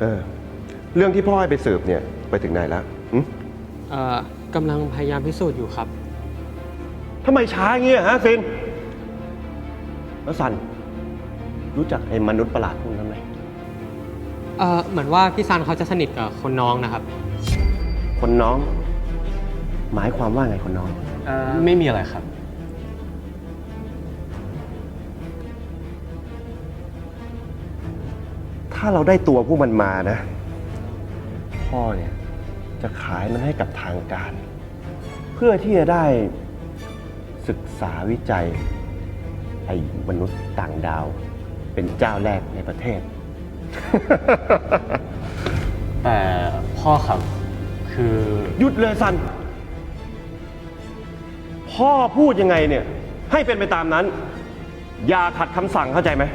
เออ เรื่องที่พ่อให้ไปสืบเนี่ยไปถึงไหนแล้วหึเอ่อกำลังพยายามพิสูจน์อยู่ครับ ทำไมช้าเงี้ยฮะซินแล้วสัน รู้จักไอ้มนุษย์ประหลาดพวกนั้นไหมเอ่อเหมือนว่าพี่ซันเขาจะสนิทกับคนน้องนะครับ คนน้อง หมายความว่าไงคนน้องเอ่อไม่มีอะไรครับ ถ้าเราได้ตัวพวกมันมานะ พ่อเนี่ยจะขายมันให้กับทางการ เพื่อที่จะได้ศึกษาวิจัย ไอ้มนุษย์ต่างดาว เป็นเจ้าแรกในประเทศ แต่พ่อครับคือหยุดเลยสัน พ่อพูดยังไงเนี่ย ให้เป็นไปตามนั้น อย่าขัดคำสั่งเข้าใจไหม